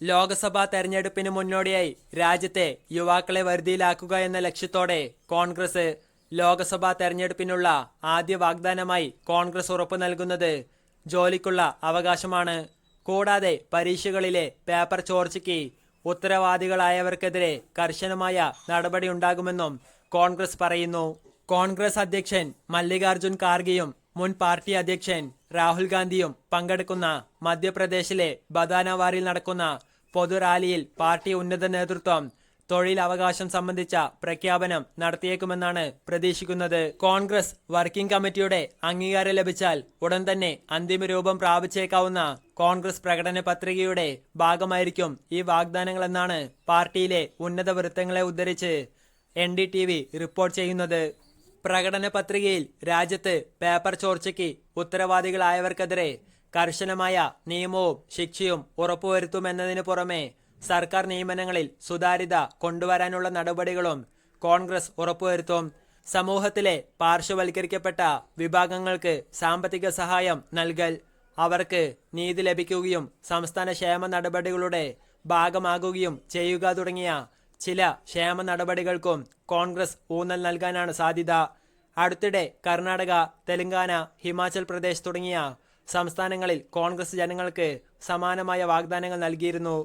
ലോക്സഭാ തെരഞ്ഞെടുപ്പിന് മുന്നോടിയായി രാജ്യത്തെ യുവാക്കളെ വരുതിയിലാക്കുക എന്ന ലക്ഷ്യത്തോടെ കോൺഗ്രസ് ലോക്സഭാ തെരഞ്ഞെടുപ്പിനുള്ള ആദ്യ വാഗ്ദാനമായി കോൺഗ്രസ് ഉറപ്പു നൽകുന്നത് ജോലിക്കുള്ള അവകാശമാണ്. കൂടാതെ പരീക്ഷകളിലെ പേപ്പർ ചോർച്ചയ്ക്ക് ഉത്തരവാദികളായവർക്കെതിരെ കർശനമായ നടപടിയുണ്ടാകുമെന്നും കോൺഗ്രസ് പറയുന്നു. കോൺഗ്രസ് അധ്യക്ഷൻ മല്ലികാർജുൻ ഖാർഗെയും മുൻ പാർട്ടി അധ്യക്ഷൻ രാഹുൽ ഗാന്ധിയും പങ്കെടുക്കുന്ന മധ്യപ്രദേശിലെ ബദാനവാറിൽ നടക്കുന്ന പൊതുറാലിയിൽ പാർട്ടി ഉന്നത നേതൃത്വം തൊഴിലവകാശം സംബന്ധിച്ച പ്രഖ്യാപനം നടത്തിയേക്കുമെന്നാണ് പ്രതീക്ഷിക്കുന്നത്. കോൺഗ്രസ് വർക്കിംഗ് കമ്മിറ്റിയുടെ അംഗീകാരം ലഭിച്ചാൽ ഉടൻ തന്നെ അന്തിമ രൂപം പ്രാപിച്ചേക്കാവുന്ന കോൺഗ്രസ് പ്രകടന പത്രികയുടെ ഭാഗമായിരിക്കും ഈ വാഗ്ദാനങ്ങളെന്നാണ് പാർട്ടിയിലെ ഉന്നത വൃത്തങ്ങളെ ഉദ്ധരിച്ച് N D T V report ചെയ്യുന്നത്. പ്രകടന പത്രികയിൽ രാജ്യത്ത് പേപ്പർ ചോർച്ചയ്ക്ക് ഉത്തരവാദികളായവർക്കെതിരെ കർശനമായ നിയമവും ശിക്ഷയും ഉറപ്പുവരുത്തുമെന്നതിനു പുറമെ സർക്കാർ നിയമനങ്ങളിൽ സുതാര്യത കൊണ്ടുവരാനുള്ള നടപടികളും കോൺഗ്രസ് ഉറപ്പുവരുത്തും. സമൂഹത്തിലെ പാർശ്വവൽക്കരിക്കപ്പെട്ട വിഭാഗങ്ങൾക്ക് സാമ്പത്തിക സഹായം നൽകൽ അവർക്ക് നീതി ലഭിക്കുകയും സംസ്ഥാന ക്ഷേമ നടപടികളുടെ ഭാഗമാകുകയും ചെയ്യുക തുടങ്ങിയ ചില ക്ഷേമ നടപടികൾക്കും കോൺഗ്രസ് ഊന്നൽ നൽകാനാണ് സാധ്യത. അടുത്തിടെ കർണാടക തെലങ്കാന ഹിമാചൽ പ്രദേശ് തുടങ്ങിയ സംസ്ഥാനങ്ങളിൽ കോൺഗ്രസ് ജനങ്ങൾക്ക് സമാനമായ വാഗ്ദാനങ്ങൾ നൽകിയിരുന്നു.